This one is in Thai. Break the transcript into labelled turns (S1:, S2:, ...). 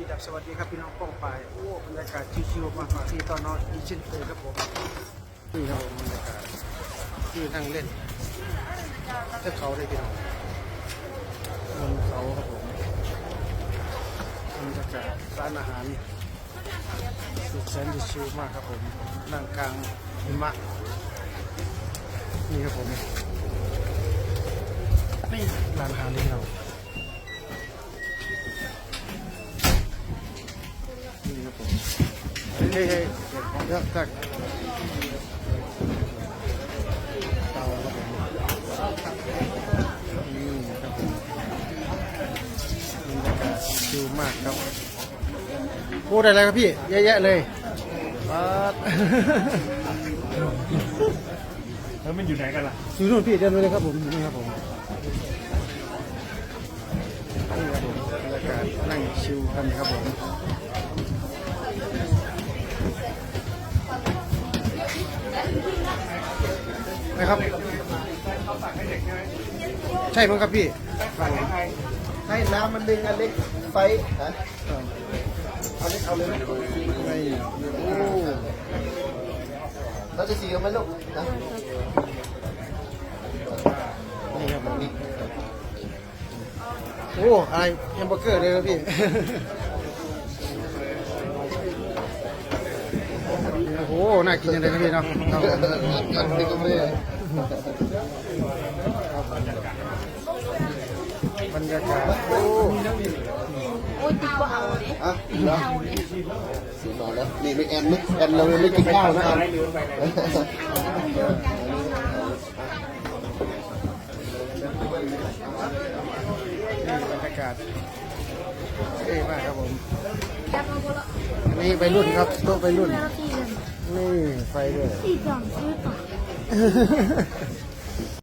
S1: ีดับสวัสดีครับพี่น้องป้องปโอ้บรรยากาศชิวๆมากที่ตอนนอนอีเช่นเคยครับผมนี่ครับผมบรรยากาศที่นั่งเล่นเทือกเขาเลยพี่น้องบนเขาครับผมบรรยากาศร้านอาหารสุดแสนจะชิวมากครับผมนั่งกลางหิมะนี่ครับผมนี่ร้านอาหารที่เรา นี่ครับมเฮ้ยเฮ้ยเยอะจักเตาครับผมนี่ครับผมบรรยากาศชิลมากครับพูดอะไรครับพี่เยอะแยะเลยปัด
S2: แล้วมันอยู่ไหนกันล่ะ
S1: อยู่นู่นพี่เดินไปเลยครับผมนี่ครับผมนี่ครับผมบรรยากาศนั่งชิลกันครับผม นะครับใช่มั้งครับพี่
S3: ให้น้ำมันดึงอันเล็กไฟฮะเอาเล็กเอาเลยไหม
S1: ไม่โอ้
S3: เราจะสีกันไหมลูกนะ
S1: นี่ครับผมโอ้อะไรแฮมเบอร์เกอร์เลยครับพี่ อ้โหน่ากินจังเลยครับพี่เนาะครับผม
S3: กันดึงกันเลย
S1: บรรยากาศโอ้
S4: โอ้ยติ๊กว่าเอาเลย
S3: อะเนาะสีนอนแล้วนี่ไม่แอนไม่แอนเราไม่กินข้าวนะแอน
S1: นี่บรรยากาศเท่มากครับผม
S4: จับเอาคนละ
S1: นี่ไปรุ่นครับโต๊ะไปรุ่น
S4: แล้วที่เงิ นี่
S1: ไฟด้ย
S4: สี่กองซื้อก่อ